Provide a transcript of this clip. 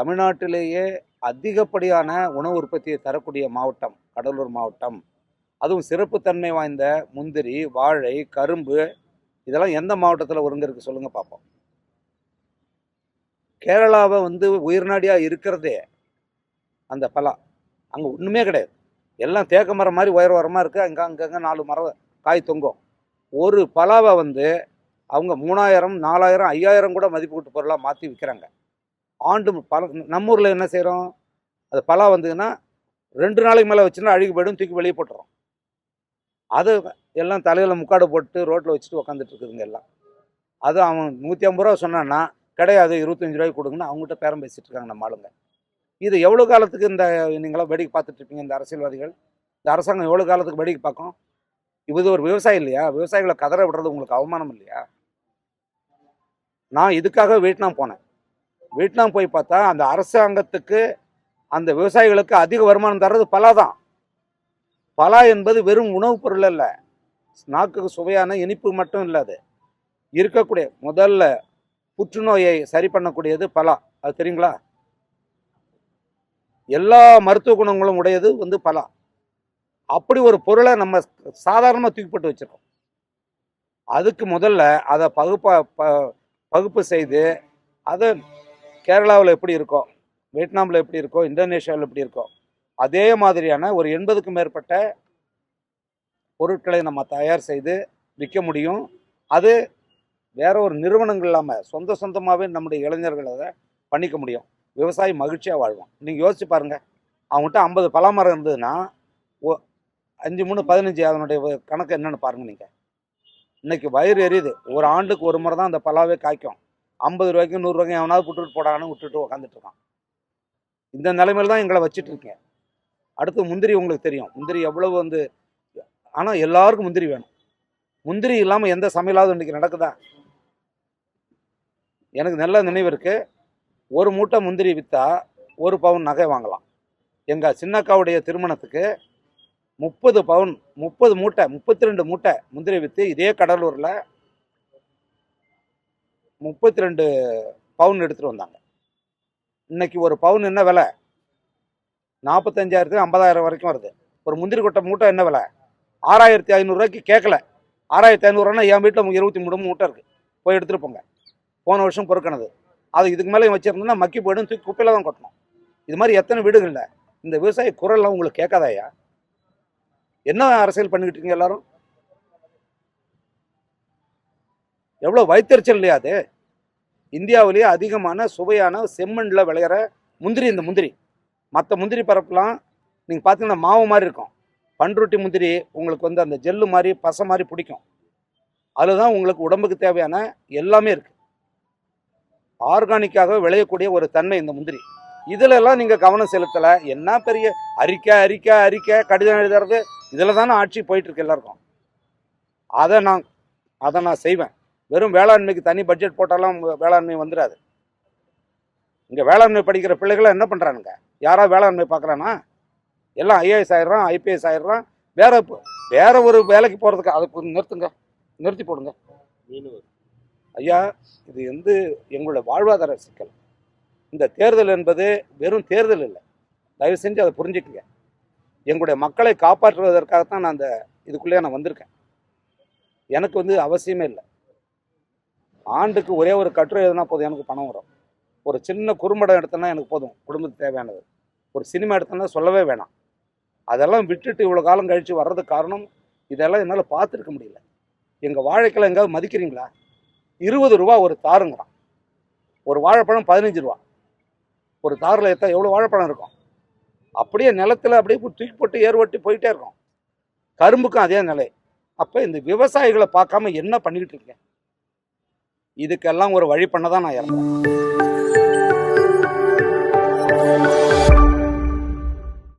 தமிழ்நாட்டிலேயே அதிகப்படியான உணவு உற்பத்தியை தரக்கூடிய மாவட்டம் கடலூர் மாவட்டம். அதுவும் சிறப்புத்தன்மை வாய்ந்த முந்திரி வாழை கரும்பு இதெல்லாம் எந்த மாவட்டத்தில் ஒருங்க சொல்லுங்கள் பார்ப்போம் கேரளாவை வந்து உயிர்நாடியாக இருக்கிறதே அந்த பலா. அங்கே ஒன்றுமே கிடையாது. எல்லாம் தேக்க மரம் மாதிரி உயர் உரமாக இருக்குது அங்கே அங்கங்கே நாலு மரம் காய் தொங்கும். ஒரு பலாவை வந்து அவங்க மூணாயிரம் நாலாயிரம் ஐயாயிரம் கூட மதிப்பு கூட்டு பொருளாக மாற்றி விற்கிறாங்க ஆண்டு பல நம்ம ஊரில் என்ன செய்கிறோம் அது பலா வந்ததுன்னா ரெண்டு நாளைக்கு மேலே வச்சுன்னா அழுகி போய்டும் தூக்கி வெளியே போட்டுறோம். அது எல்லாம் தலையில் முக்காடு போட்டு ரோட்டில் வச்சுட்டு உக்காந்துட்டு இருக்குதுங்க எல்லாம். அது அவன் நூற்றி ஐம்பது ரூபா சொன்னான்னா கிடையாது இருபத்தஞ்சி ரூபாய்க்கு கொடுங்கன்னு அவங்ககிட்ட பேரம் பேசிட்டு இருக்காங்க நம்ம ஆளுங்க. இது எவ்வளோ காலத்துக்கு இந்த நீங்களாம் வேடிக்கை பார்த்துட்டு இருப்பீங்க இந்த அரசியல்வாதிகள்? இந்த அரசாங்கம் எவ்வளோ காலத்துக்கு வேடிக்கை பார்க்கும்? இது ஒரு விவசாயி இல்லையா? விவசாயிகளை கதற விடுறது உங்களுக்கு அவமானம் இல்லையா? நான் இதுக்காக வியட்நாம் போனேன். வியட்நாம் போய் பார்த்தா அந்த அரசாங்கத்துக்கு அந்த விவசாயிகளுக்கு அதிக வருமானம் தர்றது பலா தான். பலா என்பது வெறும் உணவுப் பொருள் அல்ல. நாக்குக்கு சுவையான இனிப்பு மட்டும் இல்லை அது. இருக்கக்கூடிய முதல்ல புற்றுநோயை சரி பண்ணக்கூடியது பலா. அது தெரியுங்களா? எல்லா மருத்துவ குணங்களும் உடையது வந்து பலா. அப்படி ஒரு பொருளை நம்ம சாதாரணமாக தூக்கிப்பட்டு வச்சுருக்கோம். அதுக்கு முதல்ல அதை பகுப்பா ப பகுப்பு செய்து அதை கேரளாவில் எப்படி இருக்கோ வியட்நாமில் எப்படி இருக்கோ இந்தோனேஷியாவில் எப்படி இருக்கோ அதே மாதிரியான ஒரு எண்பதுக்கும் மேற்பட்ட பொருட்களை நம்ம தயார் செய்து விற்க முடியும். அது வேற ஒரு நிறுவனங்கள் இல்லாமல் சொந்த சொந்தமாகவே நம்முடைய இளைஞர்கள் அதை பண்ணிக்க முடியும். விவசாயி மகிழ்ச்சியாக வாழ்வான். நீங்கள் யோசிச்சு பாருங்கள் அவங்ககிட்ட ஐம்பது பலாமரம் இருந்ததுன்னா ஓ அஞ்சு மூணு பதினஞ்சு அதனுடைய கணக்கு என்னென்னு பாருங்க நீங்கள் இன்றைக்கி வயிறு எரியுது. ஒரு ஆண்டுக்கு ஒரு முறை தான் அந்த பலாவே காய்க்கும். ஐம்பது ரூபாய்க்கு நூறுரூவாய்க்கு எவனாவது விட்டுட்டு போடான்னு விட்டுட்டு உக்காந்துட்டு இருக்கான். இந்த நிலைமையில தான் எங்களை வச்சுட்டு இருக்கேன் அடுத்து முந்திரி உங்களுக்கு தெரியும். முந்திரி எவ்வளவு வந்து ஆனால் எல்லாருக்கும் முந்திரி வேணும். முந்திரி இல்லாமல் எந்த சமையலாவது இன்னைக்கு நடக்குதா? எனக்கு நல்ல நினைவு இருக்குது ஒரு மூட்டை முந்திரி விற்றா ஒரு பவுன் நகை வாங்கலாம். எங்கள் சின்னக்காவுடைய திருமணத்துக்கு முப்பது பவுன் முப்பது மூட்டை முப்பத்தி ரெண்டு மூட்டை முந்திரி விற்று இதே கடலூரில் முப்பத்தி ரெண்டு பவுன் எடுத்துகிட்டு வந்தாங்க. இன்னைக்கு ஒரு பவுன் என்ன விலை? நாற்பத்தஞ்சாயிரத்து ஐம்பதாயிரம் வரைக்கும் வருது. ஒரு முந்திரி கொட்டை மூட்டை என்ன விலை? ஆறாயிரத்தி ஐநூறுரூவாய்க்கு கேட்கல. ஆறாயிரத்தி ஐநூறுரூவானா என் வீட்டில் இருபத்தி மூணு மூட்டை இருக்குது போய் எடுத்துகிட்டு போங்க. போன வருஷம் பொறுக்கினது. அது இதுக்கு மேலே வச்சுருந்தோம்னா மக்கி போய்டும் தூக்கி குப்பையில் தான் கொட்டணும். இது மாதிரி எத்தனை வீடுகளில் இந்த விவசாய குரல்லாம் உங்களுக்கு கேட்காதாயா என்ன அரசியல் பண்ணிக்கிட்டு இருக்கீங்க எல்லாரும்? எவ்வளோ வைத்தறிச்சல் இல்லையா அது? இந்தியாவிலேயே அதிகமான சுவையான செம்மண்ணில் விளையிற முந்திரி இந்த முந்திரி. மற்ற முந்திரி பரப்புலாம் நீங்கள் பார்த்தீங்கன்னா மாவு மாதிரி இருக்கும். பண்ருட்டி முந்திரி உங்களுக்கு வந்து அந்த ஜெல்லு மாதிரி பசை மாதிரி பிடிக்கும். அதில் தான் உங்களுக்கு உடம்புக்கு தேவையான எல்லாமே இருக்குது ஆர்கானிக்காக விளையக்கூடிய ஒரு தன்மை இந்த முந்திரி. இதுல எல்லாம் கவனம் செலுத்தலை. என்ன பெரிய அறிக்கை அறிக்கை அறிக்கை கடிதம் எழுதுறது? இதில் தானே ஆட்சி போயிட்டுருக்கு எல்லாருக்கும். அதை நான் அதை நான் செய்வேன். வெறும் வேளாண்மைக்கு தனி பட்ஜெட் போட்டாலும் வேளாண்மை வந்துடாது இங்க வேளாண்மை படிக்கிற பிள்ளைகளை என்ன பண்றானுங்க? யாரா வேளாண்மை பார்க்கறானா எல்லாம் ஐஏஎஸ் ஆயிடுறான் ஐபிஎஸ் ஆயிடுறான். வேற வேற ஒரு வேலைக்கு போறதுக்கு அதை நிறுத்துங்க. நிறுத்தி போடுங்க. ஐயா இது வந்து எங்களோட வாழ்வாதார சிக்கல். இந்த தேர்தல் என்பது வெறும் தேர்தல் இல்லை. தயவு செஞ்சு அதை புரிஞ்சுக்குங்க. எங்களுடைய மக்களை காப்பாற்றுவதற்காகத்தான் நான் அந்த இதுக்குள்ளேயே நான் வந்திருக்கேன். எனக்கு வந்து அவசியமே இல்லை. ஆண்டுக்கு ஒரே ஒரு கட்டுரை எதுனா போதும் எனக்கு பணம் வரும். ஒரு சின்ன குறும்படம் எடுத்தேன்னா எனக்கு போதும் குடும்பத்துக்கு தேவையானது. ஒரு சினிமா எடுத்தேன்னா சொல்லவே வேணாம். அதெல்லாம் விட்டுட்டு இவ்வளோ காலம் கழித்து வர்றதுக்கு காரணம் இதெல்லாம் என்னால் பார்த்துருக்க முடியல. எங்கள் வாழைக்கெல்லாம் எங்கேயாவது மதிக்கிறீங்களா? இருபது ரூபா ஒரு தாருங்கிறான். ஒரு வாழைப்பழம் பதினஞ்சு ரூபா. ஒரு தாரில் எத்தனை எவ்வளோ வாழைப்பழம் இருக்கும்? அப்படியே நிலத்துல அப்படியே தூக்கி போட்டு ஏர் ஓட்டி போயிட்டே இருக்கும். கரும்புக்கும் அதே நிலை. அப்போ இந்த விவசாயிகளை பார்க்காம என்ன பண்ணிக்கிட்டு இருக்கீங்க இதுக்கெல்லாம் ஒரு வழி பண்ண தான் நான் இறந்தேன்.